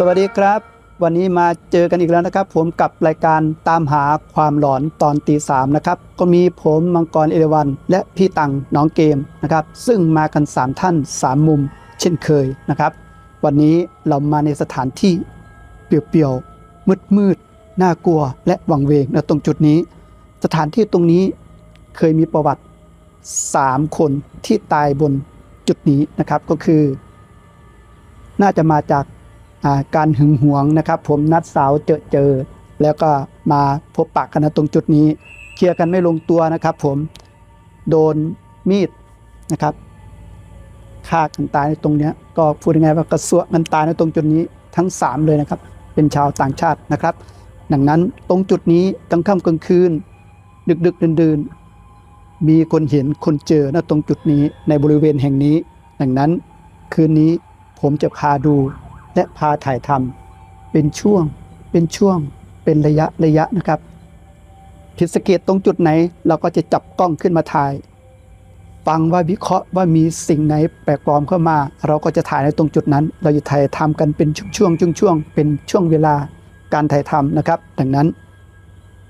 สวัสดีครับ วันนี้มาเจอกันอีกแล้วนะครับ ผมกับรายการตามหาความหลอนตอนตีสามนะครับ ก็มีผมมังกรเอราวัน และพี่ตังน้องเกมนะครับ ซึ่งมากัน 3 ท่าน 3 มุม เช่นเคยนะครับ วันนี้เรามาในสถานที่เปลี่ยวๆมืดๆ น่ากลัวและวังเวงนะตรงจุดนี้ สถานที่ตรงนี้เคยมีประวัติ 3 คนที่ตายบนจุดนี้นะครับก็คือ น่าจะมาจากาการหึงหวงนะครับ ผมนัดสาวเจอเจอ แล้วก็มาพบปะกันนะตรงจุดนี้ เคลียร์กันไม่ลงตัวนะครับ ผมโดนมีดนะครับฆ่ากันตายในตรงนี้ก็พูดยังไงว่ากระสวะกันตายในตรงจุดนี้ทั้ง 3 เลยนะครับ เป็นชาวต่างชาตินะครับ ดังนั้นตรงจุดนี้กลางค่ำกลางคืน ดึกดึกๆดื่นมีคนเห็นคนเจอนะตรงจุดนี้ในบริเวณแห่งนี้ ดังนั้นคืนนี้ผมจะพาดูและพาถ่ายทำเป็นช่วงเป็นช่วงเป็นระยะระยะนะครับผิดสังเกตตรงจุดไหน เราก็จะจับกล้องขึ้นมาถ่าย ฟังว่าวิเคราะห์ว่ามีสิ่งไหนแปลกปลอมเข้ามา เราก็จะถ่ายในตรงจุดนั้น เราจะถ่ายทำกันเป็นช่วงๆช่วงเป็นช่วงเวลา การถ่ายทำนะครับ ดังนั้น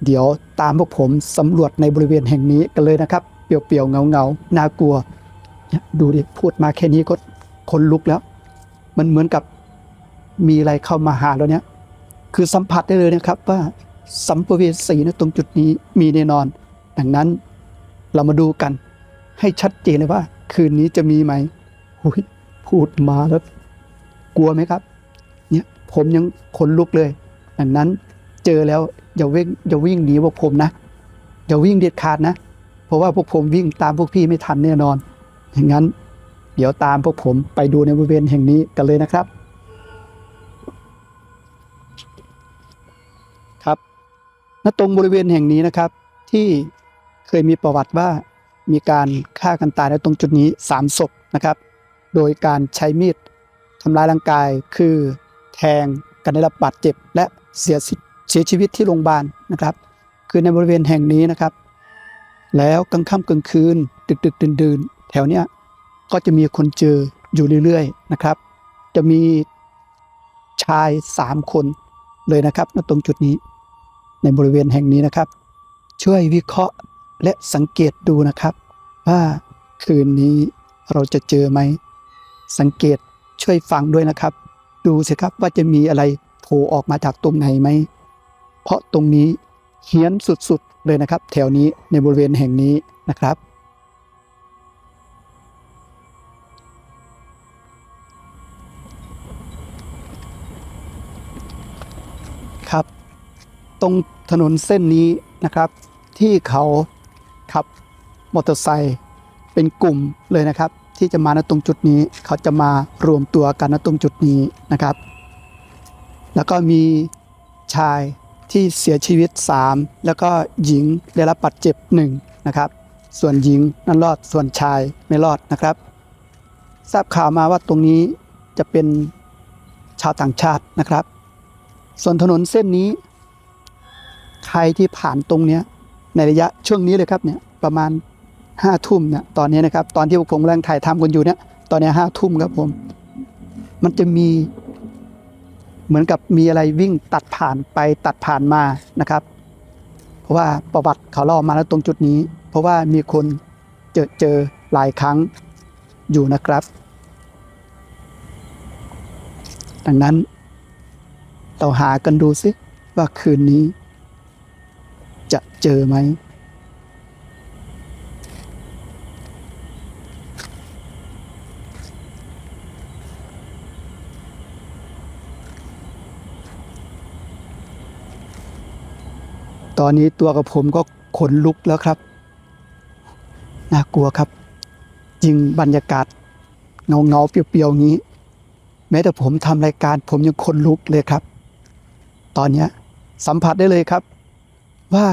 เดี๋ยวตามพวกผมสำรวจในบริเวณแห่งนี้กันเลยนะครับ เปลี่ยวๆเงาๆน่ากลัวเนี่ยดูดิพูดมาแค่นี้ก็ขนลุกแล้ว มันเหมือนกับมีอะไรเข้ามาหาเราเนี่ย คือสัมผัสได้เลยนะครับว่าสัมภเวสีนะตรงจุดนี้มีแน่นอน ดังนั้นเรามาดูกันให้ชัดเจนเลยว่า คืนนี้จะมีไหมหุยพูดมาแล้ว กลัวไหมครับ เนี่ยผมยังขนลุกเลย ดังนั้นเจอแล้วอย่าวิ่งอย่าวิ่งหนีพวกผมนะอย่าวิ่งเด็ดขาดนะ เพราะว่าพวกผมวิ่งตามพวกพี่ไม่ทันแน่นอนอย่างนั้น เดี๋ยวตามพวกผมไปดูในบริเวณแห่งนี้กันเลยนะครับ ครับณตรงบริเวณแห่งนี้นะครับ ที่เคยมีประวัติว่ามีการฆ่ากันตายในตรงจุดนี้สามศพนะครับ โดยการใช้มีดทำร้ายร่างกายคือแทงกันได้รับบาดเจ็บและ เสียชีวิตเสียชีวิตที่โรงพยาบาลนะครับ คือในบริเวณแห่งนี้นะครับ แล้วกลางค่ำกลางคืน ดึกดึกดื่นดื่นๆแถวเนี้ยก็จะมีคนเจออยู่เรื่อยๆนะครับ จะมีชายสามคนเลยนะครับณตรงจุดนี้ ในบริเวณแห่งนี้นะครับ ช่วยวิเคราะห์และสังเกตดูนะครับ ว่าคืนนี้เราจะเจอไหม สังเกตช่วยฟังด้วยนะครับ ดูสิครับว่าจะมีอะไร ผล่ออกมาจากตรงไหนไหม เพราะตรงนี้เฮี้ยนสุดๆเลยนะครับ แถวนี้ในบริเวณแห่งนี้นะครับ ครับ ตรงถนนเส้นนี้นะครับ ที่เขาขับมอเตอร์ไซค์เป็นกลุ่มเลยนะครับ ที่จะมาณตรงจุดนี้เขาจะมารวมตัวกันณตรงจุดนี้นะครับ แล้วก็มีชายที่เสียชีวิต 3 แล้วก็หญิงได้รับบาดเจ็บ1นะครับส่วนหญิงนั้นรอดส่วนชายไม่รอดนะครับ ทราบข่าวมาว่าตรงนี้จะเป็นชาวต่างชาตินะครับ ส่วนถนนเส้นนี้ ใครที่ผ่านตรงเนี้ยในระยะช่วงนี้เลยครับเนี่ยประมาณห้าทุ่มเนี่ยตอนนี้นะครับ ตอนที่ผมกำลังถ่ายทำกันอยู่เนี่ยตอนนี้ห้าทุ่มครับผม มันจะมี เหมือนกับมีอะไรวิ่งตัดผ่านไปตัดผ่านมานะครับ เพราะว่าประวัติเขาเล่ามาแล้วตรงจุดนี้ เพราะว่ามีคนเจอเจอหลายครั้งอยู่นะครับ ดังนั้นเราหากันดูซิว่าคืนนี้จะเจอไหม ตอนนี้ตัวกับผมก็ขนลุกแล้วครับ น่ากลัวครับ จริงบรรยากาศเงาเงาๆเปียวๆอย่างนี้ แม้แต่ผมทำรายการผมยังขนลุกเลยครับ ตอนนี้สัมผัสได้เลยครับ ว่า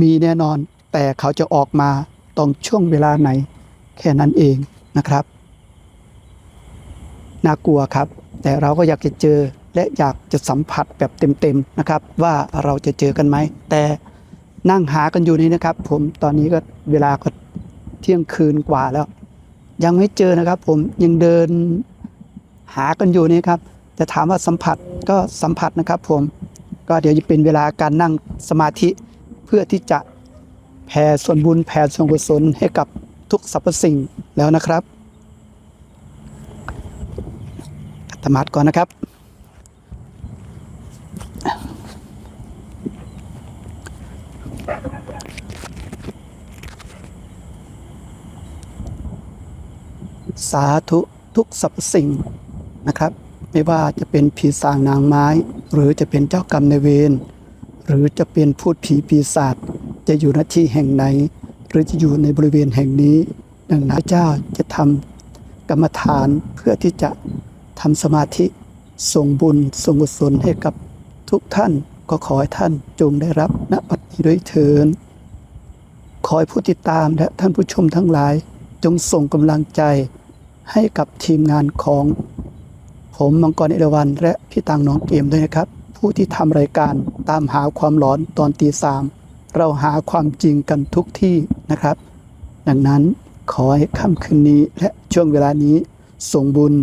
มีแน่นอนแต่เขาจะออกมาตรงช่วงเวลาไหน แค่นั้นเองนะครับ น่ากลัวครับ แต่เราก็อยากจะเจอ และอยากจะสัมผัสแบบเต็มๆนะครับ ว่าเราจะเจอกันไหม แต่นั่งหากันอยู่นี่นะครับ ผมตอนนี้ก็เวลาก็เที่ยงคืนกว่าแล้ว ยังไม่เจอนะครับ ผมยังเดินหากันอยู่นี่ครับจะถามว่าสัมผัสก็สัมผัสนะครับ ผมก็เดี๋ยวจะเป็นเวลาการนั่งสมาธิเพื่อที่จะแผ่ส่วนบุญแผ่ส่วนกุศลให้กับทุกสรรพสิ่งแล้วนะครับอัตมาดก่อนนะครับ สาธุทุกสรรพสิ่งนะครับ ไม่ว่าจะเป็นผีสางนางไม้ หรือจะเป็นเจ้ากรรมนายเวรหรือจะเป็นพูดผีปีศาจจะอยู่ณที่แห่งไหน หรือจะอยู่ในบริเวณแห่งนี้ ดังนั้นเจ้าจะทำกรรมฐานเพื่อที่จะทำสมาธิส่งบุญส่งกุศลให้กับทุกท่านก็ขอให้ท่านจงได้รับณบัดนี้ด้วยเถินขอให้ผู้ติดตามและท่านผู้ชมทั้งหลาย จงส่งกำลังใจ ให้กับทีมงานของผมมังกรเอราวันและพี่ตังน้องเกมด้วยนะครับ ผู้ที่ทำรายการตามหาความหลอนตอนตีสามเราหาความจริงกันทุกที่นะครับ ดังนั้นขอให้ค่ำคืนนี้และช่วงเวลานี้ส่งบุญ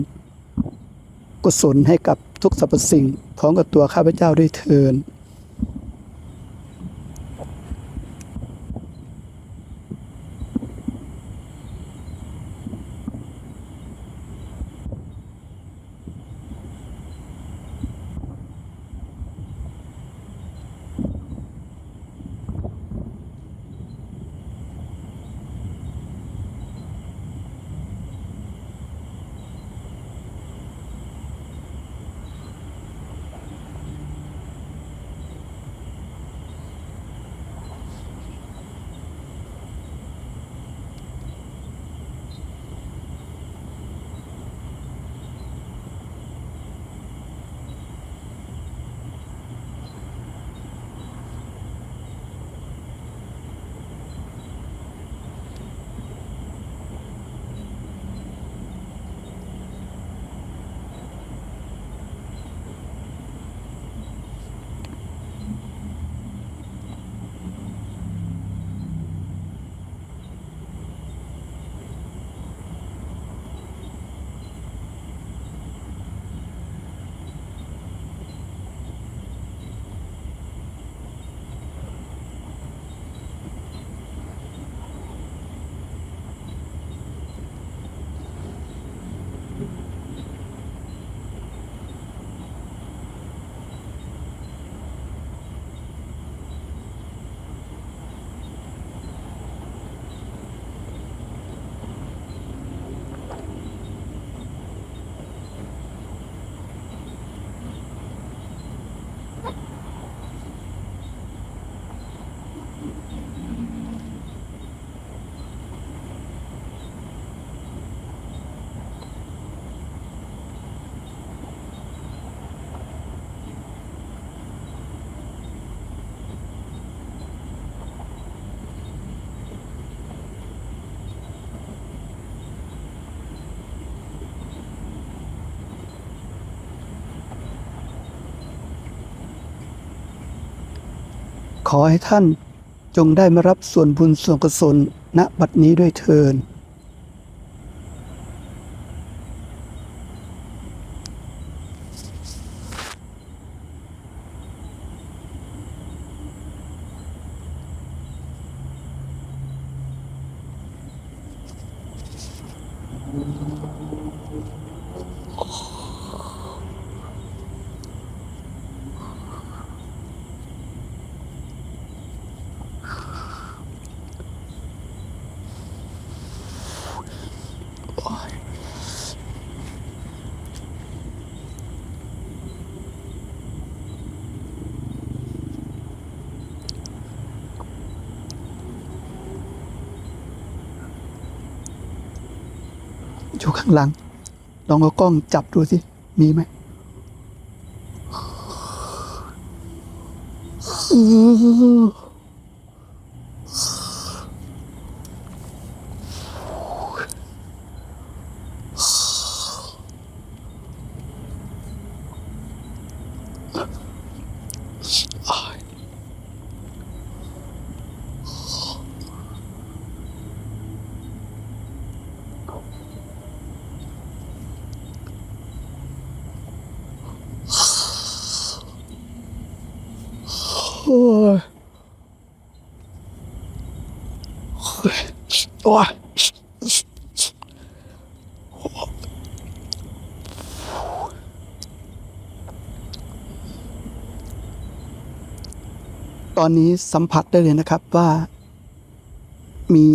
กุศลให้กับทุกสรรพสิ่งพร้อมกับตัวข้าพเจ้าด้วยเทิน ขอให้ท่านจงได้มารับส่วนบุญส่วนกุศลณบัดนี้ด้วยเทิน อยู่ข้างหลัง ลองเอากล้องจับดูสิ มีไหม โอ้ย โอ้ยตอนนี้สัมผัสได้เลยนะครับว่ามี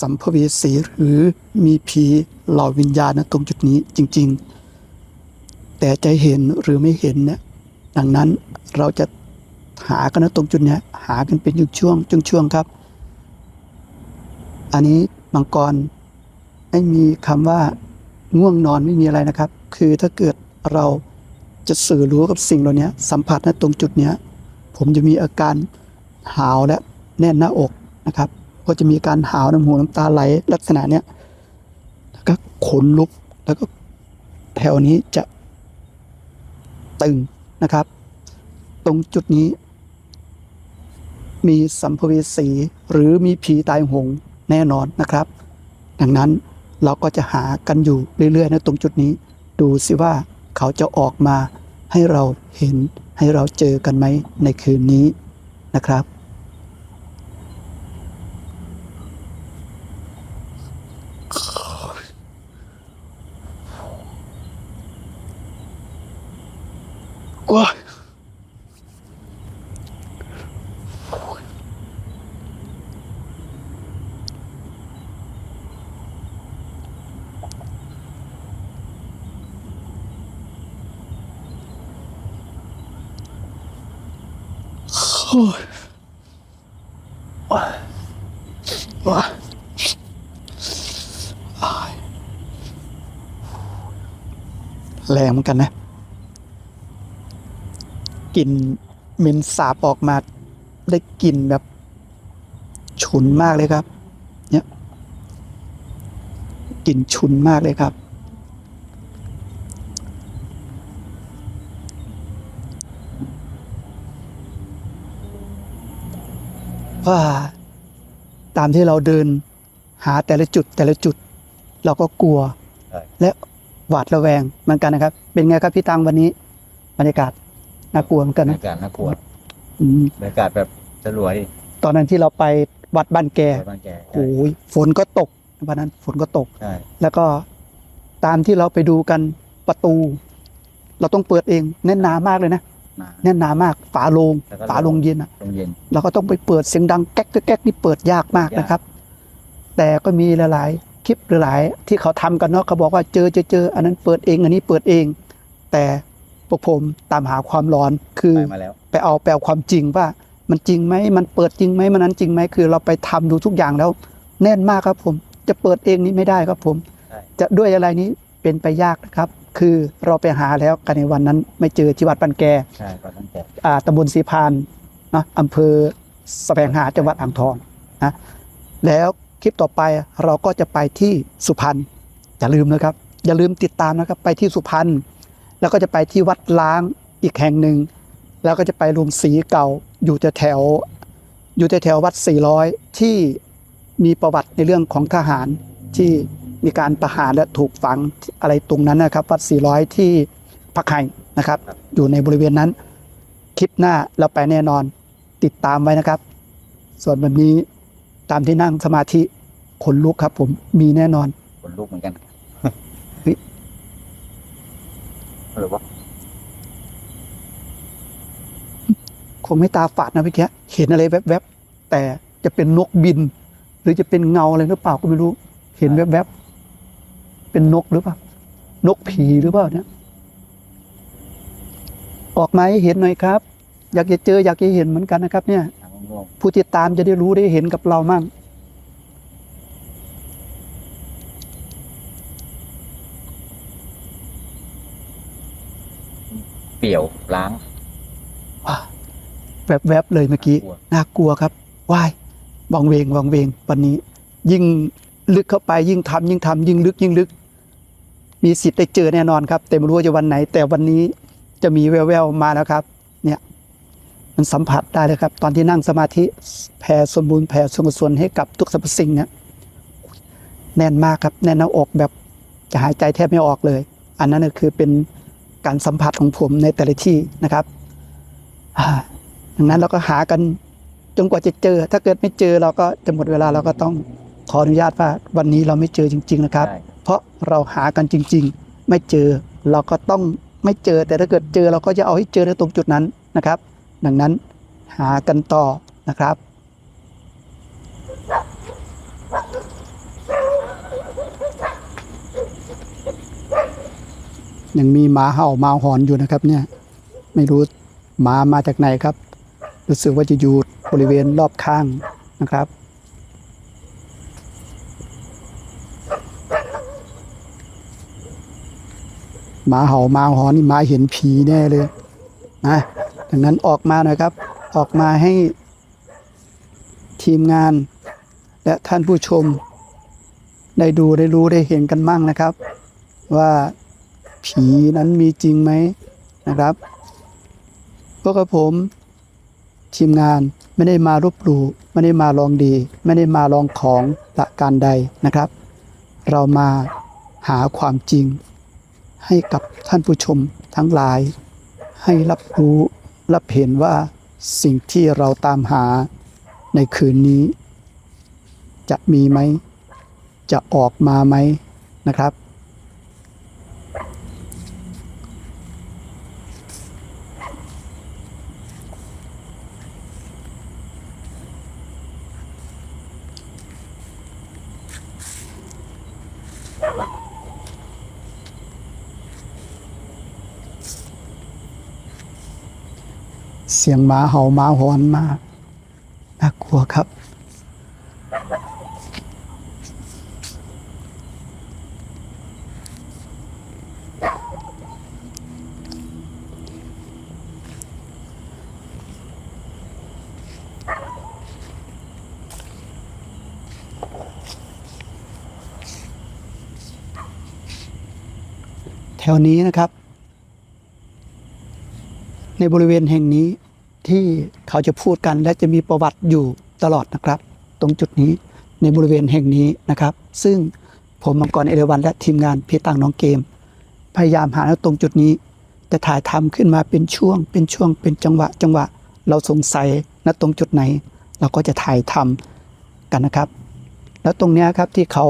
สัมภเวสีหรือมีผีเหล่าวิญญาณนะตรงจุดนี้จริง ๆ แต่จะเห็นหรือไม่เห็นเนี่ยดังนั้นเราจะหากันนะตรงจุดนี้หากันเป็นช่วงช่วงๆครับ อันนี้มังกรไม่มีคำว่าง่วงนอนไม่มีอะไรนะครับ คือถ้าเกิดเราจะสื่อรู้กับสิ่งเหล่านี้สัมผัสนะตรงจุดเนี้ย ผมจะมีอาการหาวและแน่นหน้าอกนะครับ ก็จะมีการหาวน้ำหูน้ำตาไหลลักษณะเนี้ยแล้วก็ขนลุกแล้วก็แถวนี้จะตึงนะครับ ตรงจุดนี้ มีสัมภเวสีหรือมีผีตายโหง แน่นอนนะครับ ดังนั้นเราก็จะหากันอยู่เรื่อยๆนะตรงจุดนี้ ดูสิว่าเขาจะออกมาให้เราเห็นให้เราเจอกันไหมในคืนนี้นะครับ ว้าว้าแรงเหมือนกันนะ กลิ่นเหม็นสาบออกมาได้กลิ่นแบบ ฉุนมากเลยครับ เนี่ยกลิ่นฉุนมากเลยครับ ว่าตามที่เราเดินหาแต่ละจุดแต่ละจุด เราก็กลัวใช่และหวาดระแวงเหมือนกันนะครับ เป็นไงครับพี่ตังวันนี้บรรยากาศน่ากลัวเหมือนกันบรรนะยากาศน่ากลัวอืมบรรยากาศแบบสลวยตอนนั้นที่เราไปวัดบ้านแกบ้านแกโอ้ยฝนก็ตกวันนั้นฝนก็ตก ใช่แล้วก็ตามที่เราไปดูกันประตู เราต้องเปิดเองแน่นหนามากเลยนะมา แน่นหนามาก ฝาโลงแล้วก็ ฝาโลงเย็นอะตรงเย็น เราก็ต้องไปเปิดเสียงดังแก๊กแก๊กแก๊กนี่เปิดยากมากยาก นะครับ แต่ก็มีหลายๆคลิปหลายๆที่เขาทำกันเนาะเขาบอกว่าเจอเจอเจออันนั้นเปิดเองอันนี้เปิดเอง แต่พวกผมตามหาความร้อนคือ ไปมาแล้ว ไปเอาแปลความจริงว่ามันจริงไหมมันเปิดจริงไหมมันนั้นจริงไหมคือเราไปทำดูทุกอย่างแล้ว แน่นมากครับผม จะเปิดเองนี้ไม่ได้ครับผม ใช่ จะด้วยอะไรนี้เป็นไปยากนะครับ คือเราไปหาแล้วกันในวันนั้นไม่เจอที่วัดปันแกใช่ก็ตั้งแต่อ่าตำบลสีพานนะอำเภอสแสวงหาจังหวัดอ่างทองนะแล้วคลิปต่อไปเราก็จะไปที่สุพรรณอย่าลืมนะครับ อย่าลืมติดตามนะครับไปที่สุพรรณแล้วก็จะไปที่วัดล้างอีกแห่งหนึ่ง แล้วก็จะไปโรงสีเก่าอยู่แถวๆอยู่แถวๆวัด 400 ที่มีประวัติในเรื่องของทหารที่ มีการประหารและถูกฝังอะไรตรงนั้นนะครับ วัด 400 ที่พักไห่นะครับ อยู่ในบริเวณนั้น คลิปหน้าเราไปแน่นอนติดตามไว้นะครับ ส่วนวันนี้ตามที่นั่งสมาธิขนลุกครับ ผมมีแน่นอนคนลูกเหมือนกันเฮ้ยหรือว่าคงไม่ตาฝาดนะพี่แกเห็นอะไรแวบๆแต่จะเป็นนกบิน หรือจะเป็นเงาอะไรหรือเปล่าก็ไม่รู้ เห็นแวบๆ เป็นนกหรือเปล่า นกผีหรือเปล่าเนี่ย ออกมาให้เห็นหน่อยครับ อยากจะเจออยากจะเห็นเหมือนกันนะครับ เนี่ยทางง่วงผู้ติดตามจะได้รู้ได้เห็นกับเรามั่งๆเปี่ยวล้างว้าแวบๆเลยเมื่อกี้กลัวน่ากลัวครับว่ายวังเวงวังเวง วันนี้ ยิ่งลึกเข้าไปยิ่งทำยิ่งทำยิ่งลึกยิ่งลึก มีสิทธิ์ได้เจอแน่นอนครับ แต่ไม่รู้ว่าจะวันไหน แต่วันนี้จะมีแววๆมาแล้วครับ เนี่ยมันสัมผัสได้เลยครับ ตอนที่นั่งสมาธิแผ่ส่วนบุญแผ่ส่วนกุศลให้กับทุกสรรพสิ่งเนี่ยแน่นมากครับ แน่นหน้าอกแบบจะหายใจแทบไม่ออกเลย อันนั้นก็คือเป็นการสัมผัสของผมในแต่ละที่นะครับดังนั้นเราก็หากันจนกว่าจะเจอ ถ้าเกิดไม่เจอเราก็จะหมดเวลาเราก็ต้องขออนุญาตว่าวันนี้เราไม่เจอจริง ๆ นะครับ เพราะเราหากันจริง ๆ ไม่เจอเราก็ต้องไม่เจอแต่ถ้าเกิดเจอเราก็จะเอาให้เจอในตรงจุดนั้นนะครับ ดังนั้นหากันต่อนะครับ ยังมีหมาเห่าหมาหอนอยู่นะครับเนี่ยไม่รู้หมามาจากไหนครับ รู้สึกว่าจะอยู่บริเวณรอบข้างนะครับ หมาเห่าหมาหอนนี่หมาเห็นผีแน่เลยนะดังนั้นออกมาหน่อยครับ ออกมาให้ทีมงาน และท่านผู้ชม ได้ดูได้รู้ได้เห็นกันมั่งนะครับ ว่าผีนั้นมีจริงไหมนะครับพวกกับผมทีมงานไม่ได้มารบหลู่ไม่ได้มาลองดี ไม่ได้มาลองของประการใดนะครับ เรามาหาความจริง ให้กับท่านผู้ชมทั้งหลาย ให้รับรู้รับเห็นว่าสิ่งที่เราตามหาในคืนนี้ จะมีไหม จะออกมาไหมนะครับ สียงหมาเห่าหมาหอนมากน่ากลัวครับ แถวนี้นะครับในบริเวณแห่งนี้ ที่เขาจะพูดกันและจะมีประวัติอยู่ตลอดนะครับ ตรงจุดนี้ในบริเวณแห่งนี้นะครับ ซึ่งผมมังกรเอราวันและทีมงานพี่ตังน้องเกม พยายามหาตรงจุดนี้จะถ่ายทำขึ้นมาเป็นช่วง เป็นช่วงเป็นจังหวะ จังหวะ เราสงสัยณตรงจุดไหน เราก็จะถ่ายทำกันนะครับ แล้วตรงนี้ครับที่เขา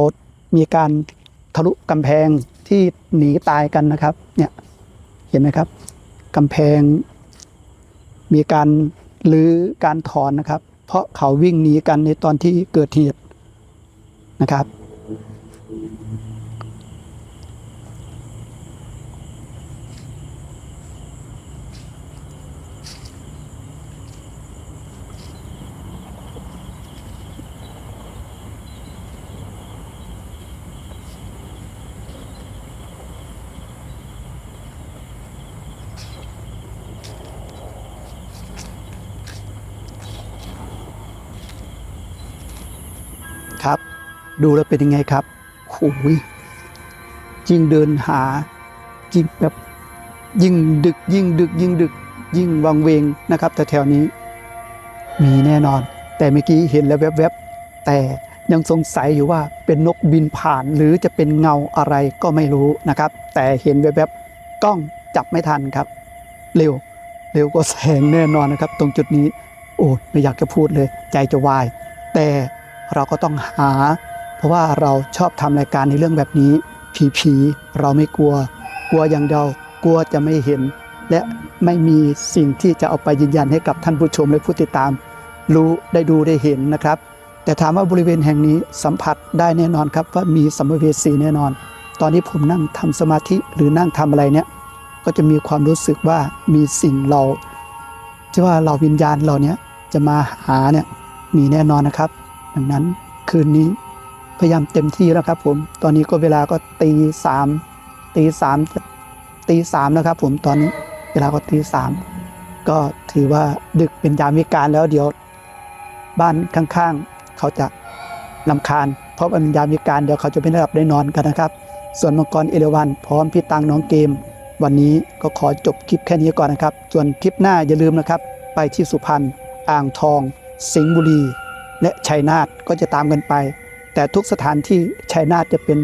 มีการทะลุกำแพงที่หนีตายกันนะครับ เนี่ยเห็นไหมครับกำแพง มีการรื้อการถอนนะครับ เพราะเขาวิ่งหนีกันในตอนที่เกิดเหตุนะครับครับ ดูแล้วเป็นยังไงครับโอ้ยยิงเดินหายิงแบบยิ่งดึกยิ่งดึก ยิ่งดึก ยิ่งวังเวงนะครับ แต่แถวนี้ มีแน่นอน แต่เมื่อกี้เห็นแล้วแวบๆแต่ยังสงสัยอยู่ว่าเป็นนกบินผ่านหรือจะเป็นเงาอะไรก็ไม่รู้นะครับ แต่เห็นแวบๆกล้องจับไม่ทันครับ เร็ว เร็วกว่าแสงแน่นอนนะครับ ตรงจุดนี้ โอ้ไม่อยากจะพูดเลย ใจจะวาย แต่เราก็ต้องหา เพราะว่าเราชอบทำรายการในเรื่องแบบนี้ ผีผีๆเราไม่กลัว กลัวอย่างเดียวกลัวจะไม่เห็น และไม่มีสิ่งที่จะเอาไปยืนยันให้กับท่านผู้ชมและผู้ติดตาม รู้ได้ดูได้เห็นนะครับ แต่ถามว่าบริเวณแห่งนี้สัมผัสได้แน่นอนครับว่ามีสัมภเวสีแน่นอน ตอนนี้ผมนั่งทำสมาธิหรือนั่งทำอะไรเนี่ยก็จะมีความรู้สึกว่ามีสิ่งเราที่ว่าเราวิญญาณเราเนี่ยจะมาหาเนี่ยมีแน่นอนนะครับ ดังนั้นคืนนี้ พยายามเต็มที่แล้วครับผมตอนนี้ก็เวลาก็ตีสามตีสามจะตีสามแล้วครับผมตอนนี้เวลาก็ตีสามก็ถือว่าดึกเป็นยามวิการแล้วเดี๋ยวบ้านข้างๆ เขาจะลำคาญ เพราะเป็นยามวิการเดี๋ยวเขาจะไม่ได้หลับได้นอนกันนะครับ ส่วนมังกรเอราวันพร้อมพี่ตังน้องเกม วันนี้ก็ขอจบคลิปแค่นี้ก่อนนะครับ ส่วนคลิปหน้าอย่าลืมนะครับ ไปที่สุพรรณอ่างทอง สิงห์บุรี และชัยนาทก็จะตามกันไป แต่ทุกสถานที่ชัยนาทจะเป็น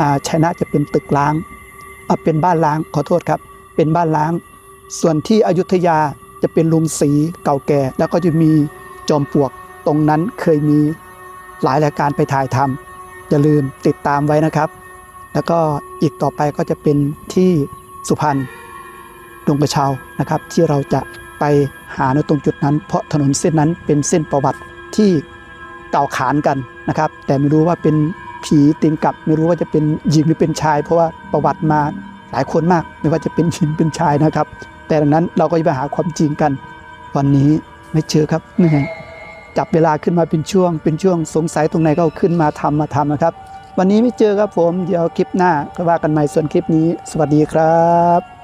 อ่าชัยนาทจะเป็นตึกล้างเป็นบ้านล้างขอโทษครับ เป็นบ้านล้าง ส่วนที่อยุธยาจะเป็นลุงสีเก่าแก่ แล้วก็จะมีจอมปลวกตรงนั้นเคยมีหลายรายการไปถ่ายทำอย่าลืมติดตามไว้นะครับ แล้วก็อีกต่อไปก็จะเป็นที่สุพรรณดงกระเชานะครับ ที่เราจะไปหาในตรงจุดนั้น เพราะถนนเส้นนั้นเป็นเส้นประวัติที่ เก่าขานกันนะครับ แต่ไม่รู้ว่าเป็นผีตีนกลับ ไม่รู้ว่าจะเป็นหญิงหรือเป็นชาย เพราะว่าประวัติมาหลายคนมาก ไม่ว่าจะเป็นหญิงเป็นชายนะครับ แต่ดังนั้นเราก็จะไปหาความจริงกัน วันนี้ไม่เจอครับเหนื่อยจับเวลาขึ้นมาเป็นช่วง เป็นช่วงสงสัยตรงไหนก็ขึ้นมาทำมาทำนะครับ วันนี้ไม่เจอครับผม เดี๋ยวคลิปหน้าก็ว่ากันใหม่ส่วนคลิปนี้ สวัสดีครับ